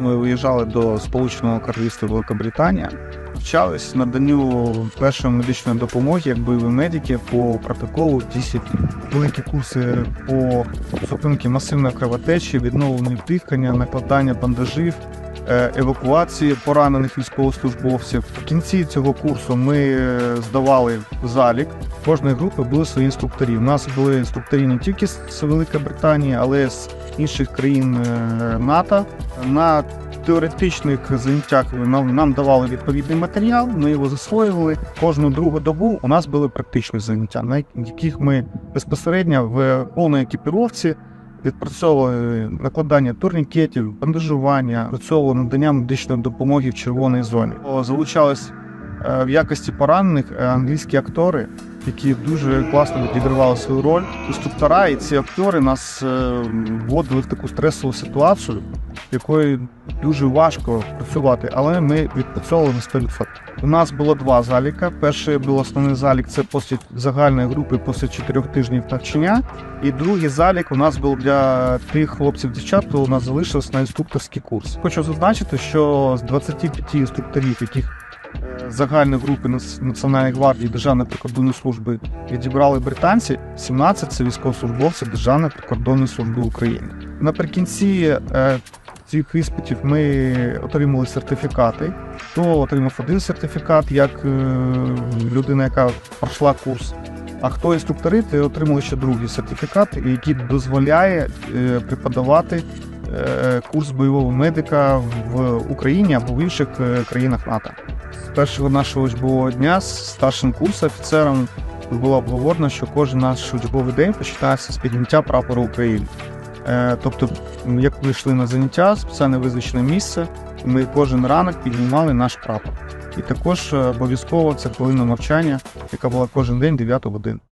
Ми виїжджали до Сполученого Королівства Великобританія, навчались наданню першої медичної допомоги як бойові медики по протоколу TCP. Великі курси по зупинці масивної кровотечі, відновленню дихання, накладання бандажів, евакуації поранених військовослужбовців. В кінці цього курсу ми е, здавали залік. Кожної групи були свої інструктори. У нас були інструктори не тільки з Великої Британії, але з інших країн е, НАТО. На теоретичних заняттях нам, нам давали відповідний матеріал, ми його засвоювали. Кожну другу добу у нас були практичні заняття, на яких ми безпосередньо в повній екіпіровці відпрацьовували накладання турнікетів, бандажування, працьовував надання медичної допомоги в червоній зоні. Залучались е, в якості поранених е, англійські актори, які дуже класно відігравали свою роль. Інструктора і ці актори нас е, вводили в таку стресову ситуацію, в якої дуже важко працювати, але ми відпрацьовували на 100%. У нас було два заліка. Перший був основний залік це після загальної групи після чотирьох тижнів навчання. І другий залік у нас був для тих хлопців дівчат, хто у нас залишився на інструкторський курс. Хочу зазначити, що з 25 інструкторів, яких е, загальної групи Національної гвардії Державної прикордонної служби відібрали британці, 17 це військовослужбовці Державної прикордонної служби України. Наприкінці е, цих іспитів ми отримали сертифікати. Хто отримав один сертифікат як е, людина, яка пройшла курс. А хто інструктори, то отримали ще другий сертифікат, який дозволяє е, преподавати е, курс бойового медика в Україні або в інших країнах НАТО. З першого нашого учбового дня з старшим курсом офіцером було обговорено, що кожен наш учбовий день починається з підняття прапору України. Е, Тобто, як ви йшли на заняття, спеціально визначене місце, ми кожен ранок піднімали наш прапор. І також е, обов'язково це хвилина навчання, яка була кожен день 9 годин.